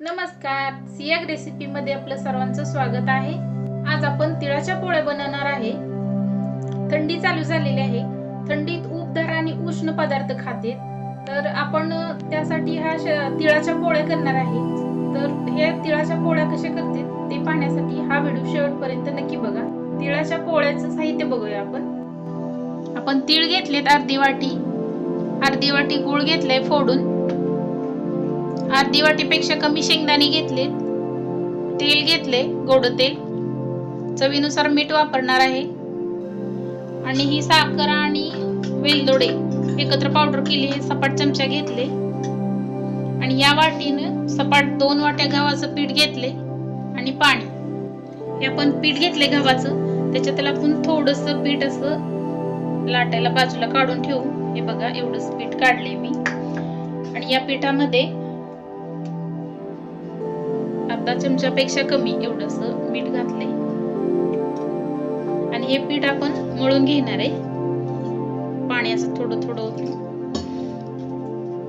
नमस्कार. सियाग रेसिपी मध्ये आपलं सर्वांचं स्वागत आहे. आज आपण तिळाच्या पोळ्या बनवणार आहे. थंडी चालू झालेली आहे. थंडीत उबदार आणि उष्ण पदार्थ खाते. तर आपण त्यासाठी हा श- तिळाच्या पोळ्या करणार आहे. तर हे तिळाच्या पोळ्या कशा करते ते पाहण्यासाठी हा व्हिडिओ शेवटपर्यंत नक्की बघा. तिळाच्या पोळ्याचं साहित्य बघूया आपण. आपण तीळ घेतलेत अर्धी वाटी. अर्धी वाटी गूळ घेतलंय फोडून. अर्धी वाटीपेक्षा कमी शेंगदाणे घेतलेत तेल घेतले गोड तेल. चवीनुसार मीठ वापरणार आहे. आणि ही साखर आणि वेलदोडे एकत्र पावडर केली हे सपाट चमचा घेतले. आणि या वाटीनं सपाट दोन वाट्या गव्हाचं पीठ घेतले आणि पाणी. हे आपण पीठ घेतले गव्हाचं त्याच्यात आपण थोडस पीठ असं लाटायला बाजूला काढून ठेवू. हे बघा एवढंच पीठ काढले मी. आणि या पिठामध्ये अर्धा चमच्यापेक्षा कमी एवढस मीठ घातले आणि हे पीठ आपण मळून घेणार आहे. पाणी असं थोडं थोडं.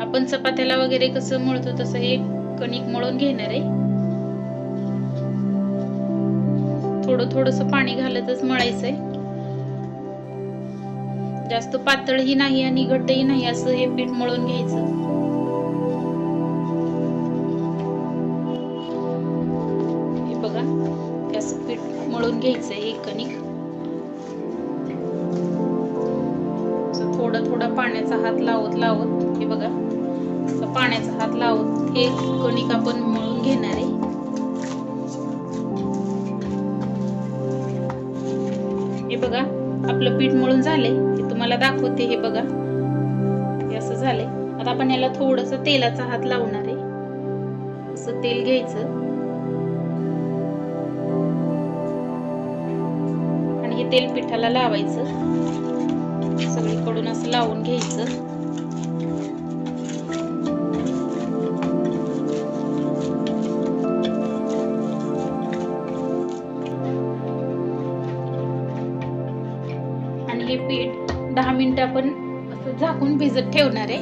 आपण चपात्याला वगैरे कसं मळतो तसं हे कणिक मळून घेणार आहे. थोडं थोडस पाणी घालतच मळायचंय. जास्त पातळही नाही आणि घट्टही नाही असं हे पीठ मळून घ्यायचं. थोडं थोडं पाण्याचा हात लावत लावत हे बघा. असं पाण्याचा हात लावत हे कणिक आपण मळून घेणार आहे. हे बघा आपलं पीठ मळून झाले हे तुम्हाला दाखवते हे बघा. हे असं झालंय. आता आपण याला थोडस तेलाचा हात लावणार आहे. असं तेल घ्यायचं. आणि हे तेल पिठाला लावायचं. सगळीकडून असं लावून घ्यायचं. आणि हे पीठ दहा मिनिट आपण असं झाकून भिजत ठेवणार आहे.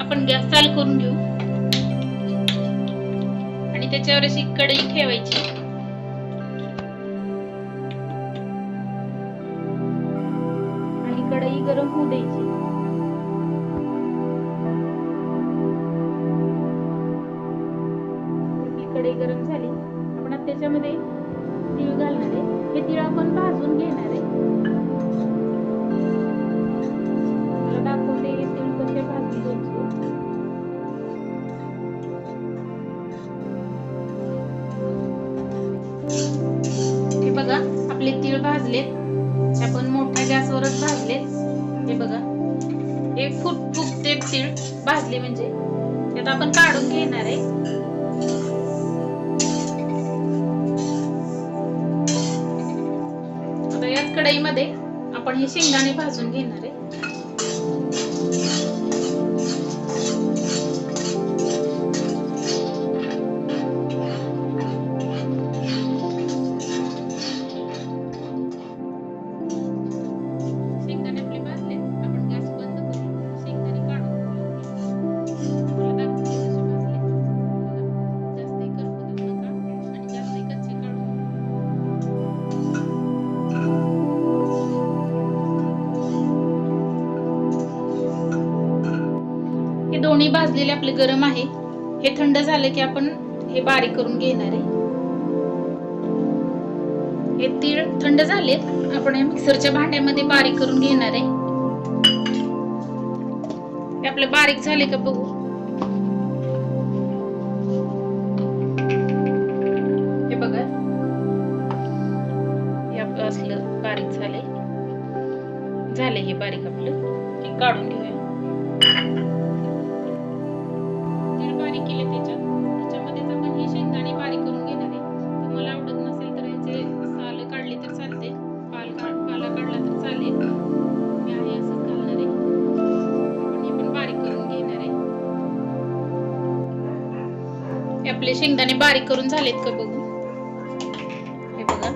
आपण गॅस चालू करून घेऊ. आणि त्याच्यावर अशी कढई ठेवायची. होऊ द्यायची कढई गरम झाली. आपण आता त्याच्यामध्ये तीळ घालणार आहे. हे तीळ आपण भाजून घेणार आहे. भाजले म्हणजे. त्यात आपण काढून घेणार आहे. आता याच कढईमध्ये आपण हे शेंगदाणे भाजून घेणार आहे. दोन्ही भाजलेले आपले गरम आहे हे थंड झालं की आपण हे बारीक करून घेणार आहे. हे तीळ थंड झालेत. आपण हे मिक्सरच्या भांड्यामध्ये बारीक करून घेणार आहे. हे आपले बारीक झाले का बघू? हे बघा. हे आपलं असलं बारीक झाले झाले हे बारीक आपलं. हे काढून घेऊया. केले त्याच्यात. त्याच्यामध्येच आपण हे शेंगदाणे बारीक करून घेणार आहे. तुम्हाला आवडत नसेल तर ह्याचे साल काढली तर चालते. पाल काढ पाला काढला तर चालेल. मी आहे असंच घालणार आहे. आणि हे पण बारीक करून घेणार आहे. हे आपले शेंगदाणे बारीक करून झालेत का बघू? हे बघा.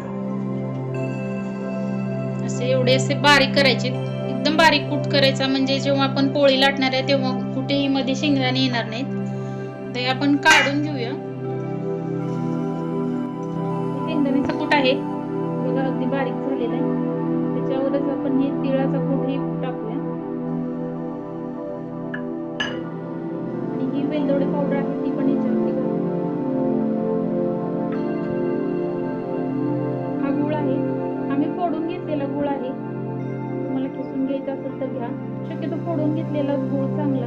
असे एवढे असे बारीक करायचे. एकदम बारीक कूट करायचा. म्हणजे जेव्हा आपण पोळी लाटणार आहे तेव्हा कुठेही मध्ये शेंगदाणे येणार नाहीत. ते आपण काढून घेऊया. शेंगदाण्याचा शेंगदाण्याचं कूट आहे. बघा अगदी बारीक झालेला आहे. त्याच्यावरच आपण हे तिळाचा कूटही टाकूया. आणि ही वेलदोडे पावडर आहे ती पण याच्यावरती हा गुळ आहे. हा मी फोडून घेतलेला गुळ आहे. तुम्हाला किसून घ्यायचा असेल तर घ्या. शक्यतो फोडून घेतलेला गुळ चांगला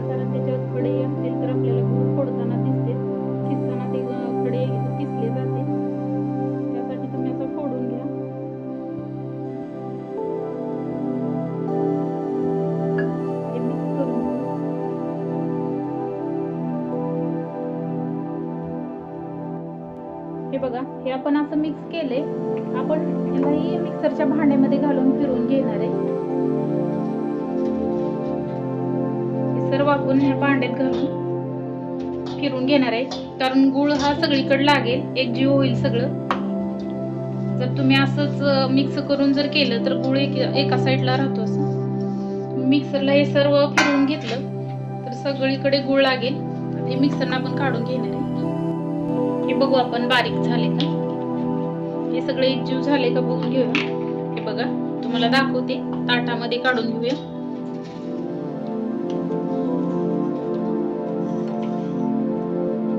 मिक्स केले आपण यालाही मिक्सरच्या भांड्यामध्ये घालून फिरून घेणार आहे. सर्व आपण ह्या भांड्यात घालून फिरून घेणार आहे. कारण गुळ हा सगळीकडे लागेल एक जीव होईल सगळं. जर तुम्ही असंच मिक्स करून जर केलं तर गुळ एक एका साईडला राहतो असं. मिक्सरला हे सर्व फिरवून घेतलं तर सगळीकडे गुळ लागेल. ते मिक्सरनं आपण काढून घेणार आहे. हे बघू आपण बारीक झाले का? हे सगळे एकजीव झाले का बघून घेऊया. हे बघा तुम्हाला दाखवते. ताटामध्ये काढून घेऊया.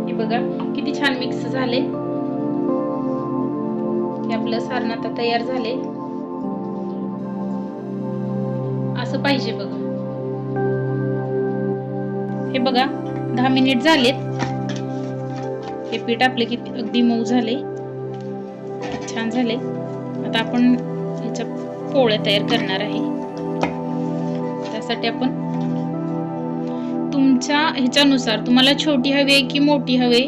हे बघा किती छान मिक्स झाले. हे आपलं सारण आता तयार झाले. असं पाहिजे बघा. हे बघा दहा मिनिट झालेत. हे पीठ आपले किती अगदी मऊ झाले. झाले. आता आपण ह्याच्या पोळ्या तयार करणार आहे. त्यासाठी आपण तुमच्या ह्याच्यानुसार तुम्हाला छोटी हवी आहे की मोठी हवी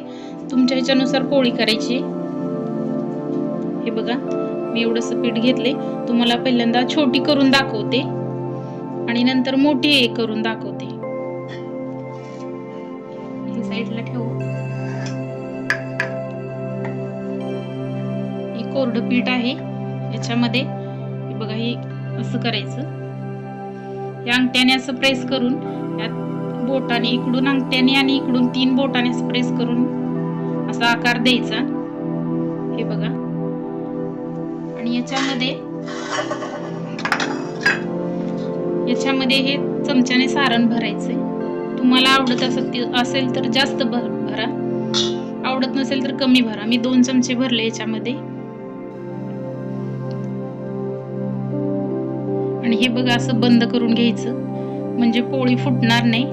तुमच्या ह्याच्यानुसार पोळी करायची. हे बघा मी एवढंसं पीठ घेतले तुम्हाला पहिल्यांदा छोटी करून दाखवते. आणि नंतर मोठी करून दाखवते. हे साईडला ठेवू. कोरडं पीठ आहे. याच्यामध्ये बघा हे असं करायचं. या अंगठ्याने असं प्रेस करून यात बोटाने इकडून अंगठ्याने आणि इकडून तीन बोटाने असं प्रेस करून असा आकार द्यायचा. हे बघा. आणि याच्यामध्ये याच्यामध्ये हे चमच्याने सारण भरायचंय. तुम्हाला आवडत असेल असेल तर जास्त भर भरा. आवडत नसेल तर कमी भरा. मी दोन चमचे भरले याच्यामध्ये. हे बघा असं बंद करून घ्यायचं. म्हणजे पोळी फुटणार नाही.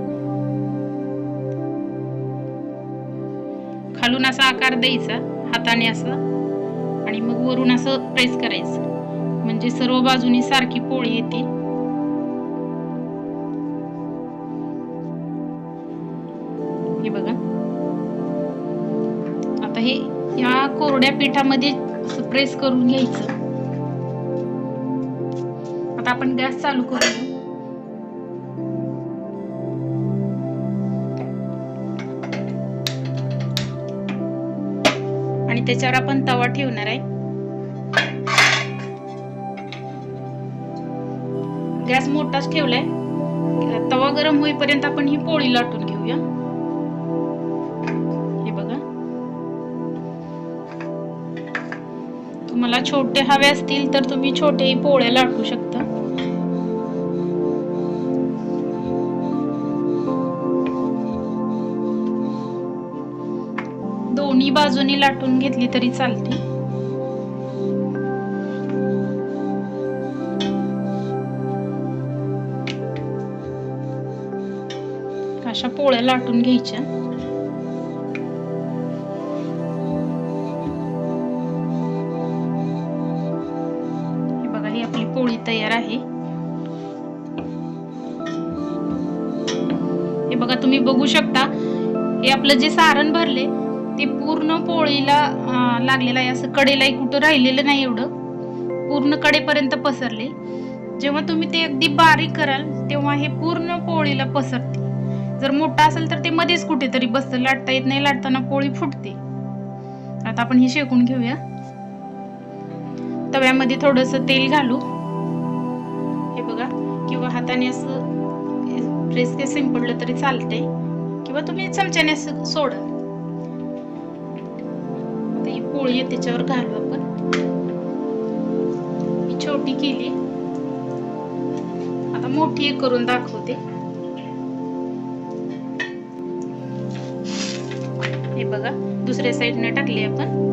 खालून असा आकार द्यायचा हाताने असा. आणि मग वरून असं प्रेस करायचं. म्हणजे सर्व बाजूनी सारखी पोळी येते. हे बघा. आता हे या कोरड्या पिठामध्ये प्रेस करून घ्यायचं. आपण गॅस चालू करू आणि त्याच्यावर आपण तवा ठेवणार आहे. गॅस मोठाच ठेवलाय. तवा गरम होईपर्यंत आपण ही पोळी लाटून घेऊया. हे बघा. तुम्हाला छोटे हवे असतील तर तुम्ही छोटेही पोळ्या लाटू शकता. बाजूनी लाटून घेतली तरी चालते. अशा पोळ्या लाटून घ्यायच्या. हे बघा ही आपली पोळी तयार आहे. हे बघा तुम्ही बघू शकता हे आपलं जे सारण भरले ते पूर्ण पोळीला लागलेलं आहे. असं कडेलाही कुठं राहिलेलं नाही एवढं. पूर्ण कडेपर्यंत पसरले. जेव्हा तुम्ही ते अगदी बारीक कराल तेव्हा हे पूर्ण पोळीला पसरते. जर मोठा असेल तर ते मध्येच कुठेतरी बसतं. लाटता येत नाही लाटताना पोळी फुटते. आता आपण हे शेकून घेऊया. तव्यामध्ये थोडस तेल घालू. हे बघा किंवा हाताने असं प्रेस के सिंपडलं तरी चालते किंवा तुम्ही चमच्याने असं सोडा. पोळी आहे त्याच्यावर घालू आपण. ही छोटी केली. आता मोठी करून दाखवते. हे बघा दुसऱ्या साईडने टाकली आपण.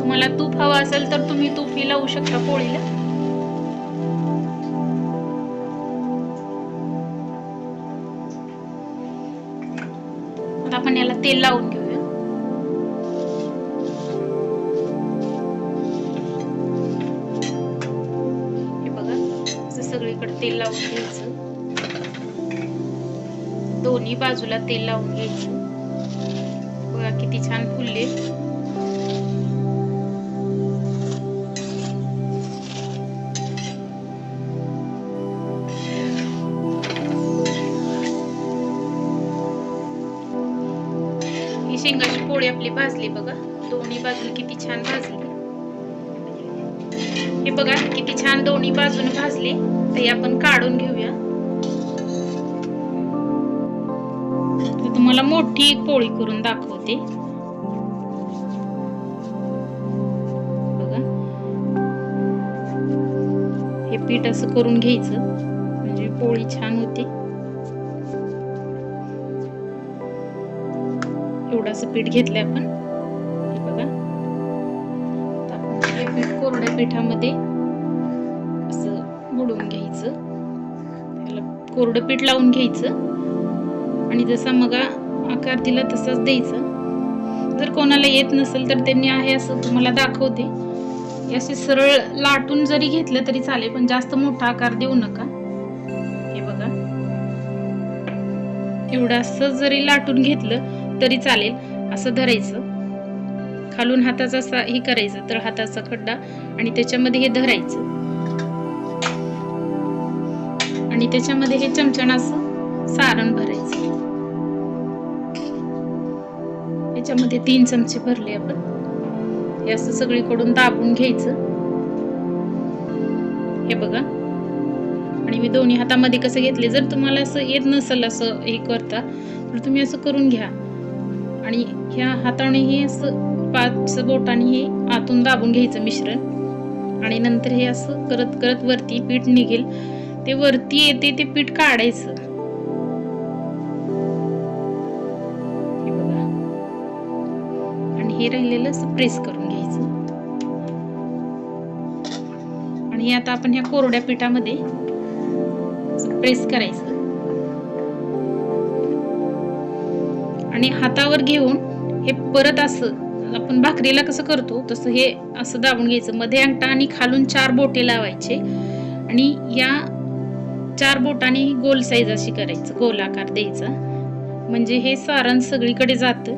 तुम्हाला तूप हवा असेल तर तुम्ही तूपही लावू शकता पोळीला तेल लावून घेऊया. हे बघा असं सगळीकडे तेल लावून घ्यायचं. दोन्ही बाजूला तेल लावून घ्यायचं. आपली भाजली बघा. दोन्ही बाजून किती छान भाजली. हे बघा किती छान दोन्ही बाजूने भाजले. तर आपण काढून घेऊया. तुम्हाला मोठी एक पोळी करून दाखवते. बघा. हे पीठ असं करून घ्यायचं. म्हणजे पोळी छान होते. एवढंसं पीठ घेतलंय आपण. हे बघा. हे पीठ कोरड्या पिठामध्ये असं बुडवून घ्यायचं. त्याला कोरडं पीठ लावून घ्यायचं. आणि जसा मगा आकार दिला तसाच द्यायचा. जर कोणाला येत नसेल तर त्यांनी आहे असं तुम्हाला दाखवते. हे असे सरळ लाटून जरी घेतलं तरी चालेल पण जास्त मोठा आकार देऊ नका. हे बघा. एवढं असं जरी लाटून घेतलं तरी चालेल असं धरायचं. खालून हाताचा असा हे करायचं तर हाताचा खड्डा आणि त्याच्यामध्ये हे धरायचं. आणि त्याच्यामध्ये हे चमच्यानं असं सारण भरायचं. याच्यामध्ये तीन चमचे भरले आपण. हे असं सगळीकडून दाबून घ्यायचं. हे बघा. आणि मी दोन्ही हातामध्ये कसं घेतले जर तुम्हाला असं येत नसेल असं हे करता तर तुम्ही असं करून घ्या. आणि ह्या हाताने हे असं पाच बोटाने हे आतून दाबून घ्यायचं मिश्रण. आणि नंतर हे असं करत करत वरती पीठ निघेल. ते वरती येते ते पीठ काढायचं. हे बघा. आणि हे राहिलेलं असं प्रेस करून घ्यायचं. आणि हे आता आपण ह्या कोरड्या पिठामध्ये प्रेस करायचं. आणि हातावर घेऊन हे परत असं आपण भाकरीला कसं करतो तसं हे असं दाबून घ्यायचं. मध्ये अंगठा आणि खालून चार बोटे लावायचे आणि या चार बोटाने गोल साईज अशी करायचं गोलाकार द्यायचा. म्हणजे हे सारण सगळीकडे जात.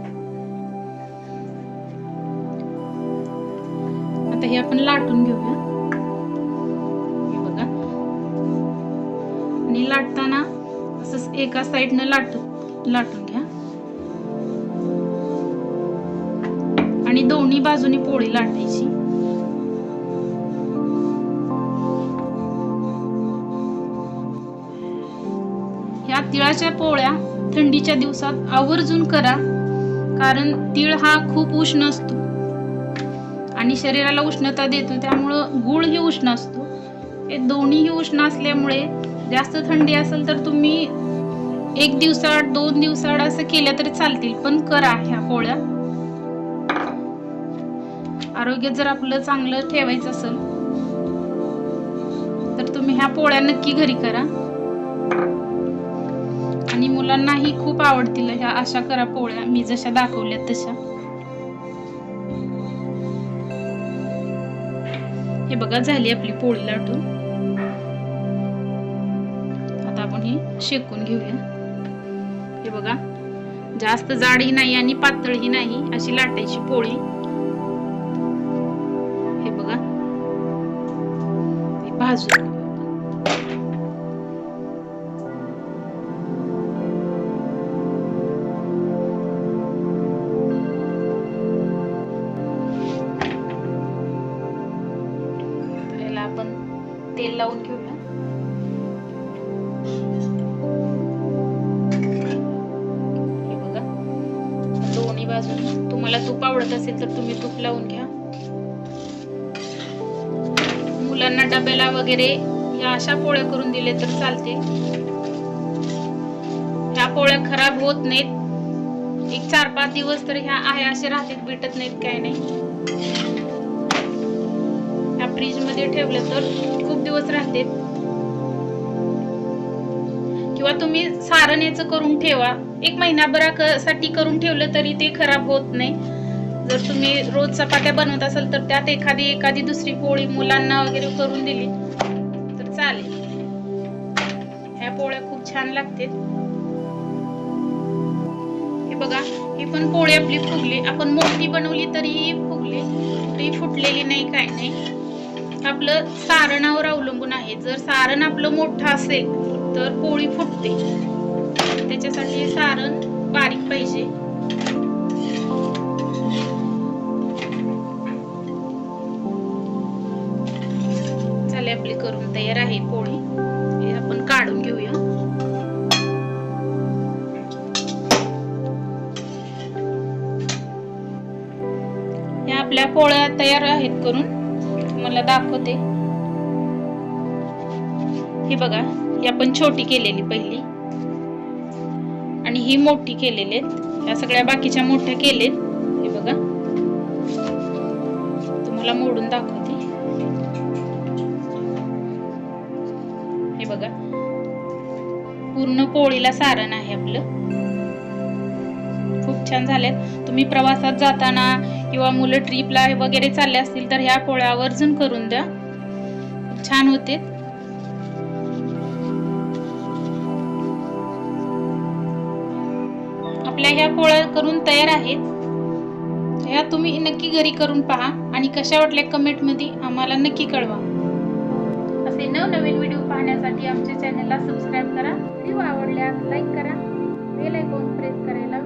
आता हे आपण लाटून घेऊया. बघा. आणि लाटताना असं एका साईडनं लाटू लाटून आणि दोन्ही बाजूनी पोळी लाटायची. ह्या तिळाच्या पोळ्या थंडीच्या दिवसात आवर्जून करा कारण तीळ हा खूप उष्ण असतो. आणि शरीराला उष्णता देतो त्यामुळं गूळही उष्ण असतो. हे दोन्हीही उष्ण असल्यामुळे जास्त थंडी असेल तर तुम्ही एक दिवसाआड दोन दिवसाआड असं केल्या तरी चालतील पण करा ह्या पोळ्या. आरोग्य जर आपलं चांगलं ठेवायचं असेल तर तुम्ही ह्या पोळ्या नक्की घरी करा. आणि मुलांनाही खूप आवडतील ह्या अशा करा पोळ्या. मी जशा दाखवल्या तशा. हे बघा झाली आपली पोळी लाटून आता आपण हे शेकून घेऊया. हे बघा जास्त जाडही नाही आणि पातळही नाही अशी लाटायची पोळी. हे आपण. तेल लावून घेऊया. हे बघा दोन्ही बाजू तुम्हाला तूप आवडत असेल तर तुम्ही तूप लावून घ्या. मुलांना वगैरे या अशा पोळ्या करून दिले तर चालते. ह्या पोळ्या खराब होत नाहीत. एक चार पाच दिवस तर ह्या आहे असे राहतात भेटत नाहीत काय नाही. ह्या फ्रीजमध्ये ठेवलं तर खूप दिवस राहते. किंवा तुम्ही सारण याचं करून ठेवा. एक महिनाभरासाठी करून ठेवलं तरी ते खराब होत नाही. जर तुम्ही रोज चपात्या बनवत असाल तर त्यात एखादी एखादी दुसरी पोळी मुलांना वगैरे करून दिली तर चालेल. ह्या पोळ्या खूप छान लागतात हे बघा ही पण पोळी आपली फुगली. आपण मोठी बनवली तरीही फुगली. तरी फुटलेली नाही काय नाही. आपलं सारणावर अवलंबून आहे. जर सारण आपलं मोठं असेल तर पोळी फुटते. त्याच्यासाठी सारण बारीक पाहिजे. तयार आहे पोळी. हे आपण काढून घेऊया. या आपल्या पोळ्या तयार आहेत करून. तुम्हाला दाखवते. हे बघा ही आपण छोटी केलेली पहिली. आणि ही मोठी केलेली आहेत. या सगळ्या बाकीच्या मोठ्या केलेत. हे बघा. तुम्हाला मोडून दाखवते. पोळीला सारण आहे आपलं. खूप छान झालेत तुम्ही प्रवासात जाताना किंवा मुलं ट्रिपला वगैरे चालले असतील तर ह्या पोळ्या आवर्जून करून द्या. खूप छान होते. आपल्या ह्या पोळ्या करून तयार आहेत. ह्या तुम्ही नक्की घरी करून पहा आणि कशा वाटल्या कमेंटमध्ये आम्हाला नक्की कळवा. असे नवनवीन व्हिडिओ पाहण्यासाठी आमच्या चॅनलला सबस्क्राईब करा. व्हिडिओ आवडल्यास लाईक करा. बेल आयकॉन प्रेस करायला